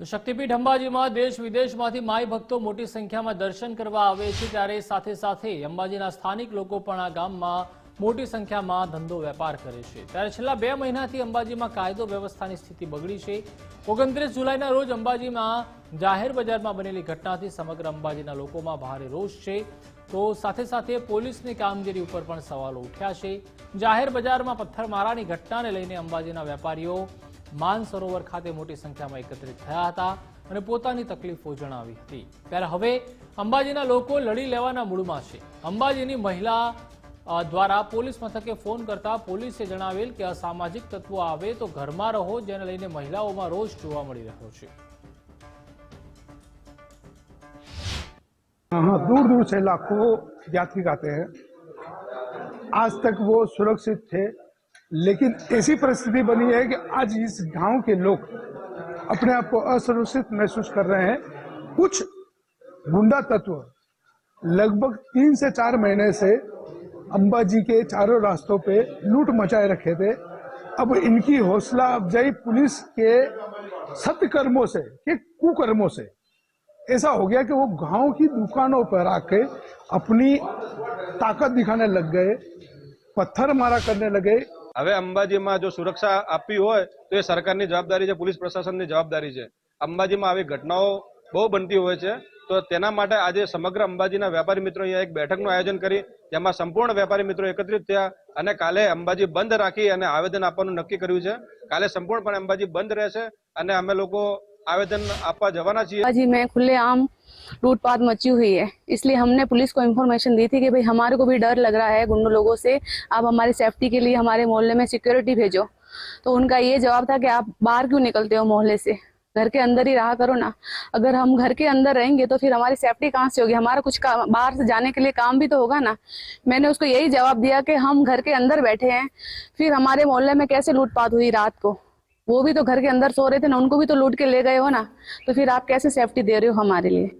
તો શક્તિપીઠ અંબાજીમાં દેશ વિદેશમાંથી માઈ ભક્તો મોટી સંખ્યામાં દર્શન કરવા આવે છે ત્યારે સાથે સાથે અંબાજીના સ્થાનિક લોકો પણ આ ગામમાં મોટી સંખ્યામાં ધંધો વેપાર કરે છે. ત્યારે છેલ્લા બે મહિનાથી અંબાજીમાં કાયદો વ્યવસ્થાની સ્થિતિ બગડી છે. ઓગણત્રીસ જુલાઈના રોજ અંબાજીમાં જાહેર બજારમાં બનેલી ઘટનાથી સમગ્ર અંબાજીના લોકોમાં ભારે રોષ છે. તો સાથે સાથે પોલીસની કામગીરી ઉપર પણ સવાલો ઉઠ્યા છે. જાહેર બજારમાં પથ્થરમારાની ઘટનાને લઈને અંબાજીના વેપારીઓ માન સરોવર ખાતે મોટી સંખ્યામાં એકત્રિત થયા હતા અને પોતાની તકલીફો જણાવી હતી ત્યારે હવે અંબાજીના લોકો લડી લેવાના મૂડમાં છે અંબાજીની મહિલા અ, દ્વારા પોલીસ મથકે ફોન કરતા પોલીસે જણાવેલ કે અસામાજિક તત્વો આવે તો ઘરમાં રહો જેને લઈને મહિલાઓમાં રોષ જોવા મળી રહ્યો છે हाँ दूर दूर से लाखों यात्री आते हैं आज तक वो सुरक्षित थे लेकिन ऐसी परिस्थिति बनी है कि आज इस गाँव के लोग अपने आप को असुरक्षित महसूस कर रहे हैं। कुछ गुंडा तत्व लगभग तीन से चार महीने से अंबाजी के चारों रास्तों पे लूट मचाए रखे थे। अब इनकी हौसला अफजाई पुलिस के सत्कर्मों से, के कुकर्मों से। ऐसा हो गया कि वो गाँव की दुकानों पर आके अपनी ताकत दिखाने लग गए, पत्थर मारा करने लगे હવે અંબાજીમાં જો સુરક્ષા આપવી હોય, તો એ સરકારની જવાબદારી છે, પોલીસ પ્રશાસનની જવાબદારી છે. અંબાજીમાં આવી ઘટનાઓ બહુ બનતી હોય છે. તો તેના માટે આજે સમગ્ર અંબાજીના વેપારી મિત્રો અહીંયા એક બેઠકનું આયોજન કરી, જેમાં સંપૂર્ણ વેપારી મિત્રો એકત્રિત થયા અને કાલે અંબાજી બંધ રાખી અને આવેદન આપવાનું નક્કી કર્યું છે. કાલે સંપૂર્ણપણે અંબાજી બંધ રહેશે અને અમે લોકો आवेदन आपका जवाना चाहिए। जी मैं खुले आम लूटपाट मची हुई है। इसलिए हमने पुलिस को इन्फॉर्मेशन दी थी कि भाई हमारे को भी डर लग रहा है गुंडों लोगों से। आप हमारी सेफ्टी के लिए हमारे मोहल्ले में सिक्योरिटी भेजो। तो उनका ये जवाब था कि आप बाहर क्यों निकलते हो मोहल्ले से? घर के अंदर ही रहा करो ना। अगर हम घर के अंदर रहेंगे तो फिर हमारी सेफ्टी कहाँ से होगी? हमारा कुछ काम बाहर से जाने के लिए काम भी तो होगा ना। मैंने उसको यही जवाब दिया कि हम घर के अंदर बैठे हैं। फिर हमारे मोहल्ले में कैसे लूटपाट हुई रात को? वो भी तो घर के अंदर सो रहे थे ना उनको भी तो लूट के ले गए हो ना तो फिर आप कैसे सेफ्टी दे रहे हो हमारे लिए